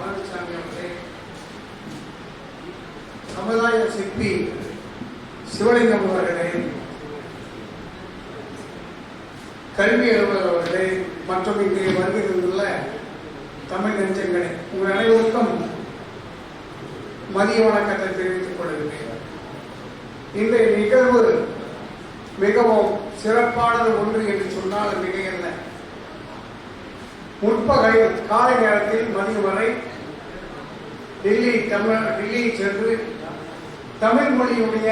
மாநகராட்சி பழனிசாமி அவர்களே சமுதாய சிற்பி சிவலிங்கம் அவர்களே கல்வி அலுவலர் அவர்களே மற்றும் இங்கே வருகிறதுள்ள தமிழ் நெஞ்சங்களே உங்கள் அனைவருக்கும் மதிய வணக்கத்தை தெரிவித்துக் கொள்கிறேன். இன்றைய நிகழ்வு மிகவும் சிறப்பானது ஒன்று என்று சொன்னால் மிகையல்ல முற்பகல் காலை நேரத்தில் மதியம் வரை டெல்லி தமிழ் டெல்லி சென்று தமிழ் மொழியுடைய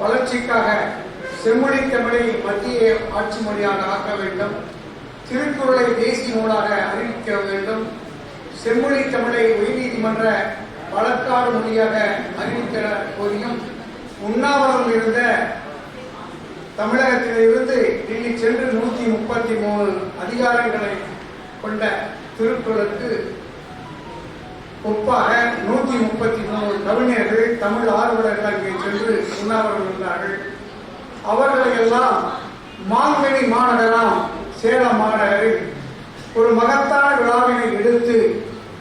வளர்ச்சிக்காக செம்மொழி தமிழை மத்திய ஆட்சி மொழியாக ஆக்க வேண்டும். திருக்குறளை தேசிய நூலாக அறிவிக்க வேண்டும். செம்மொழி தமிழை உயர்நீதிமன்ற வழக்காடு மொழியாக அறிவித்த போதிலும் உண்ணாவிரதம் இருந்த தமிழகத்திலிருந்து டெல்லி சென்று நூற்றி முப்பத்தி மூணு அதிகாரங்களை கொண்ட திருக்குறளுக்கு ஒப்பாக நூற்றி முப்பத்தி மூணு கவிஞர்கள் தமிழ் ஆர்வலர்கள் அங்கே சென்று உண்ணாவிரதம் இருந்தார்கள். அவர்களை எல்லாம் மாங்கனி மாநகரம் சேலம் மாநகரில் ஒரு மகத்தான விழாவினை எடுத்து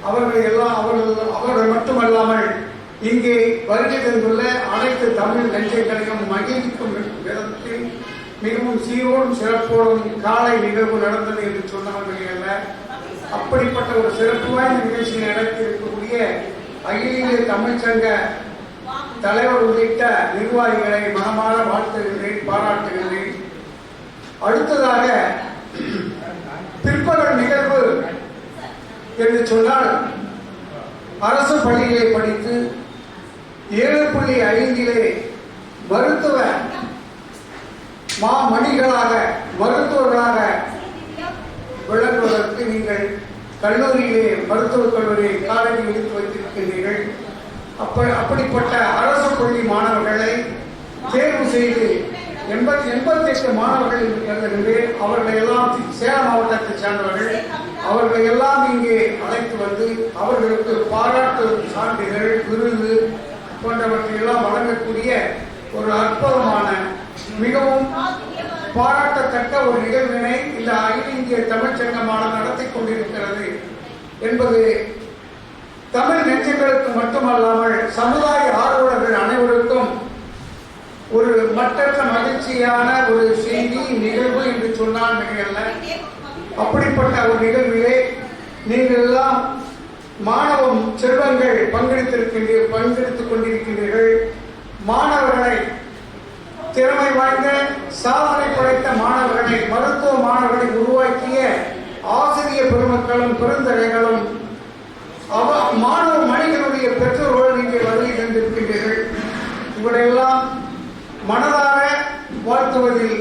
அவர்களை எல்லாம் அவர்கள் அவர்கள் மட்டுமல்லாமல் இங்கே வருகை தந்துள்ள அனைத்து தமிழ் நெஞ்சங்களையும் மகிழ்விக்கும் விதத்தில் மிகவும் சீரோடும் சிறப்போடும் காலை நிகழ்வு நடந்தது என்று சொன்னவர்கள் அல்ல. அப்படிப்பட்ட ஒரு சிறப்பு வாய்ந்த நிகழ்ச்சி நடத்தி இருக்கக்கூடிய அகில இந்திய தமிழ்ச்சங்க தலைவர் உள்ளிட்ட நிர்வாகிகளை மனமாற வாழ்த்துகிறேன் பாராட்டுகிறேன். அடுத்ததாக பிற்பகல் நிகழ்வு என்று சொன்னால் அரசு பள்ளிகளை படித்து ஏழு புள்ளி ஐந்திலே மருத்துவ மாமணிகளாக மருத்துவர்களாக கல்லூரியிலே மருத்துவக் கல்லூரியை காலடி எடுத்து வைத்திருக்கின்றீர்கள் அப்ப அப்படிப்பட்ட அரசு பள்ளி மாணவர்களை தேர்வு செய்து எண்பத்தி எண்பத்தி எட்டு மாணவர்கள் இருக்கின்றனர் அவர்களை எல்லாம் சேலம் மாவட்டத்தைச் சேர்ந்தவர்கள் அவர்களை எல்லாம் இங்கே அழைத்து வந்து அவர்களுக்கு பாராட்டு சான்றிதழ் விருது போன்றவற்றை எல்லாம் வழங்கக்கூடிய ஒரு அற்புதமான மிகவும் பாராட்டத்தக்க ஒரு நிகழ்வினை இந்த அகில இந்திய தமிழ்ச்சங்கமானது நடத்தி கொண்டிருக்கிறது என்பது தமிழ் நெஞ்சங்களுக்கு மட்டுமல்லாமல் சமுதாய ஆர்வலர்கள் அனைவருக்கும் ஒரு மற்றற்ற மகிழ்ச்சியான ஒரு செய்தி நிகழ்வு என்று சொன்னால் மிகையல்ல அப்படிப்பட்ட ஒரு நிகழ்விலே நீங்கள் எல்லாம் மாணவம் செல்வங்கள் பங்கெடுத்திருக்கின்ற பங்கெடுத்துக் கொண்டிருக்கின்றீர்கள். மாணவர்களை திறமை வாய்ந்த சாதனை படைத்த மாணவர்களை மருத்துவ மாணவர்களை உருவாக்கிய ஆசிரிய பெருமக்களும் பெருந்தகைகளும் அவ மாணவ மனிதனுடைய பெற்றோர்கள் இங்கே வருகை தந்திருக்கின்றீர்கள். இவரையெல்லாம் மனதார வாழ்த்துவதில்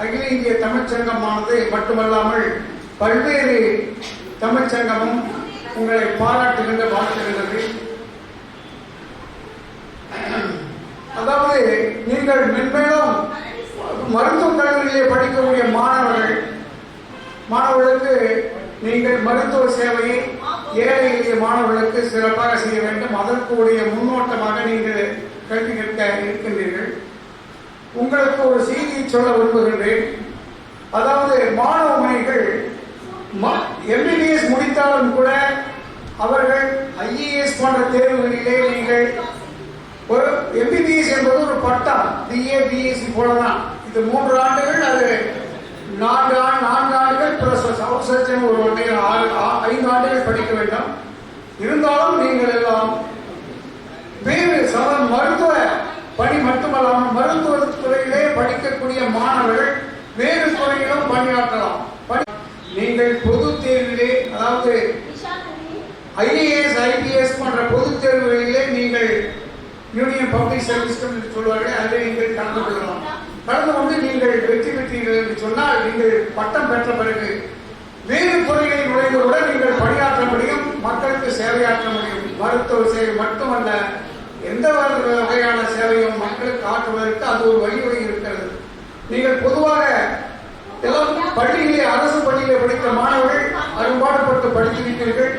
அகில இந்திய தமிழ்ச்சங்கமானது மட்டுமல்லாமல் பல்வேறு தமிழ்ச்சங்கமும் உங்களை பாராட்டுகின்ற வாழ்த்துகின்றது அதாவது நீங்கள் மென்மேலும் மருத்துவக் கல்லூரியிலே படிக்கக்கூடிய மாணவர்கள் மாணவர்களுக்கு நீங்கள் மருத்துவ சேவையை ஏழை எளிய மாணவர்களுக்கு சிறப்பாக செய்ய வேண்டும். அதற்குடைய முன்னோட்டமாக நீங்கள் கல்வி கற்க இருக்கின்றீர்கள். உங்களுக்கு ஒரு செய்தியை சொல்ல விரும்புகின்றேன். அதாவது மாணவ மணிகள் எம்பிபிஎஸ் முடித்தாலும் கூட அவர்கள் ஐஏஎஸ் போன்ற தேர்வுகளிலே நீங்கள் ஒரு எம்பிபிஎஸ் என்பது ஒரு பட்டம். பிஏ பிஎஸ்சி போலதான். இது மூன்று ஆண்டுகள் அது நான்கு ஆண்டு நான்கு ஆண்டுகள் பிளஸ் ஹவுஸ் சர்ஜன் ஒரு ஒன்றே ஆறு ஐந்து ஆண்டுகள் படிக்க வேண்டும். இருந்தாலும் நீங்கள் எல்லாம் வேறு சம மருத்துவ பணி மட்டுமல்லாமல் மருத்துவ துறையிலே படிக்கக்கூடிய மாணவர்கள் வேறு துறையிலும் பணியாற்றலாம். பணி- நீங்கள் பொது தேர்விலே அதாவது ஐஏஎஸ் ஐபிஎஸ் போன்ற பொது தேர்வுகளிலே நீங்கள் யூனியன் பப்ளிக் சர்வீஸ் என்று சொல்வார்கள் அதில் நீங்கள் கலந்து கொள்ளலாம். கலந்து கொண்டு நீங்கள் வெற்றி பெற்றீர்கள் என்று சொன்னால் நீங்கள் பட்டம் பெற்ற பிறகு வேறு துறைகளில் நுழைந்து கூட நீங்கள் பணியாற்ற முடியும் மக்களுக்கு சேவையாற்ற முடியும். மருத்துவ சேவை மட்டுமல்ல எந்த வகையான சேவையும் மக்களுக்கு ஆற்றுவதற்கு அது ஒரு வழிவகை இருக்கிறது. நீங்கள் பொதுவாக பள்ளியிலே அரசு பள்ளியிலே படித்த மாணவர்கள் அரும்பாடுபட்டு படித்திருக்கிறீர்கள்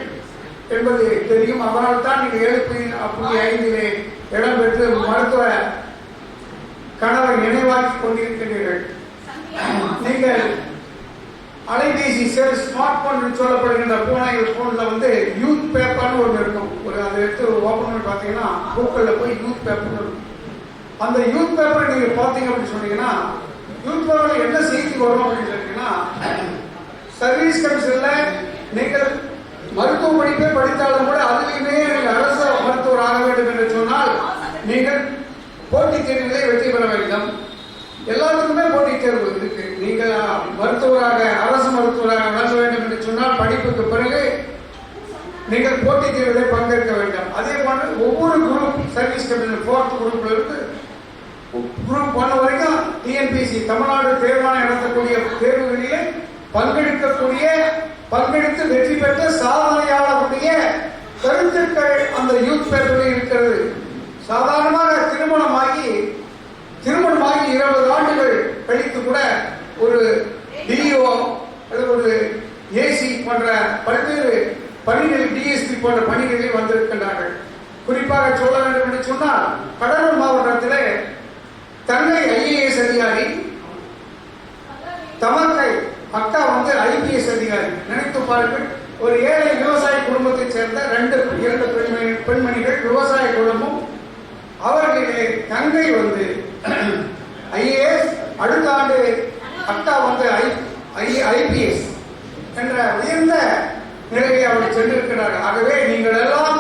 என்பது தெரியும். அதனால் தான் நீங்கள் ஏழு புள்ளி ஐந்திலே இடம்பெற்று மருத்துவ கணவர் நினைவாக்கி கொண்டிருக்கிறீர்கள் நீங்கள் அலைபேசி செல் ஸ்மார்ட் போன் சொல்லப்படுகின்ற போனை போன்ல வந்து யூத் பேப்பர்னு ஒன்று இருக்கும். ஒரு அதை எடுத்து ஓப்பன் பண்ணி பார்த்தீங்கன்னா கூகுளில் போய் யூத் பேப்பர் இருக்கும் அந்த யூத் பேப்பர் நீங்கள் பார்த்தீங்க அப்படின்னு சொன்னீங்கன்னா யூத் பேப்பரில் என்ன செய்தி வரும் அப்படின்னு சொன்னீங்கன்னா சர்வீஸ் கமிஷனில் நீங்கள் மருத்துவ படிப்பே படித்தாலும் கூட அதுலேயுமே அரசு மருத்துவர் ஆக வேண்டும் என்று சொன்னால் நீங்கள் போட்டித் தேர்வுகளை வெற்றி பெற வேண்டும். எல்லாத்துக்குமே போட்டித் தேர்வு இருக்கு. நீங்கள் மருத்துவராக அரசு மருத்துவராக நடத்த வேண்டும் என்று சொன்னால் படிப்புக்கு பிறகு நீங்கள் போட்டித் தேர்வுகளை பங்கேற்க வேண்டும். அதே போன்று ஒவ்வொரு குரூப் சர்வீஸ் கமிஷன் ஃபோர்த் குரூப்ல இருந்து குரூப் ஒன் வரைக்கும் டிஎன்பிசி தமிழ்நாடு தேர்வாணம் நடத்தக்கூடிய தேர்வுகளிலே பங்கெடுக்கக்கூடிய பங்கெடுத்து வெற்றி பெற்ற சாதனையாளர்களுடைய கருத்துக்கள் அந்த யூத் பேப்பரில் இருக்கிறது. சாதாரணமாக திருமணமாகி திருமணமாகி இருபது ஆண்டுகள் கழித்து கூட ஒரு டிஓ அல்லது ஒரு ஏசி போன்ற பல்வேறு பணிகளில் டிஎஸ்பி போன்ற பணிகளில் வந்திருக்கின்றார்கள். குறிப்பாக சொல்ல வேண்டும் என்று சொன்னால் கடலூர் மாவட்டத்திலே தங்கை ஐஏஎஸ் அதிகாரி தமக்கை அக்கா வந்து ஐபிஎஸ் அதிகாரி. நினைத்து பாருங்கள் ஒரு ஏழை விவசாய குடும்பத்தைச் சேர்ந்த ரெண்டு இரண்டு பெண்மணி பெண்மணிகள் விவசாய குடும்பம். அவர்களே தங்கை வந்து ஐஏஎஸ் அடுத்த ஆண்டு அக்கா வந்து ஐ ஐபிஎஸ் என்ற உயர்ந்த நிலையை அவர் சென்றிருக்கிறார்கள் ஆகவே நீங்கள் எல்லாம்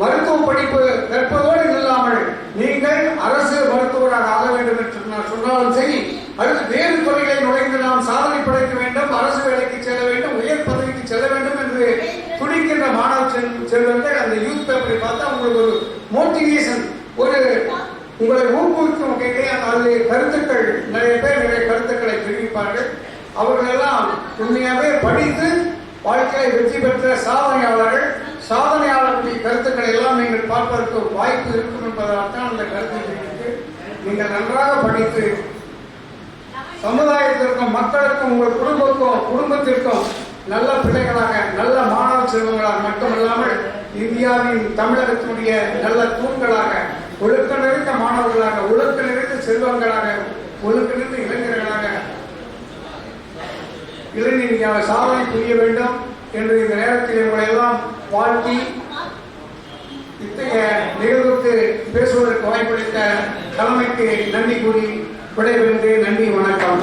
மருத்துவ படிப்பு கற்பதோடு இல்லாமல் நீங்கள் அரசு மருத்துவராக ஆக வேண்டும் என்று நான் சொன்னாலும் சரி அடுத்து வேறு துறைகளை நுழைந்து நாம் சாதனை படைக்க வேண்டும் அரசு வேலைக்கு செல்ல வேண்டும் செல்வர்கள் அந்த யூத் பேப்பரை பார்த்தா உங்களுக்கு ஒரு மோட்டிவேஷன் ஒரு உங்களை ஊக்குவிக்கும் வகையிலே அதில் கருத்துக்கள் நிறைய பேர் நிறைய கருத்துக்களை தெரிவிப்பார்கள். அவர்களெல்லாம் உண்மையாகவே படித்து வாழ்க்கையை வெற்றி பெற்ற சாதனையாளர்கள். சாதனையாளர்களுடைய கருத்துக்களை எல்லாம் நீங்கள் பார்ப்பதற்கு வாய்ப்பு இருக்கும் என்பதால் தான் அந்த கருத்து தெரிவித்து நீங்கள் நன்றாக படித்து சமுதாயத்திற்கும் மக்களுக்கும் உங்கள் குடும்பத்துக்கும் குடும்பத்திற்கும் நல்ல பிள்ளைகளாக நல்ல மாணவ செல்வங்களாக மட்டுமல்லாமல் இந்தியாவின் தமிழகத்தினுடைய நல்ல தூண்களாக ஒழுக்க நிறைந்த மாணவர்களாக ஒழுக்க நிறைந்த செல்வங்களாக ஒழுக்க நிறைந்த இளைஞர்களாக இளைஞர்களாக சாதனை புரிய வேண்டும் என்று இந்த நேரத்தில் உங்களை எல்லாம் வாழ்த்தி இத்தகைய நிகழ்வுக்கு பேசுவதற்கு வாய்ப்பளித்த தலைமைக்கு நன்றி கூறி விடைபெறுகிறேன். நன்றி வணக்கம்.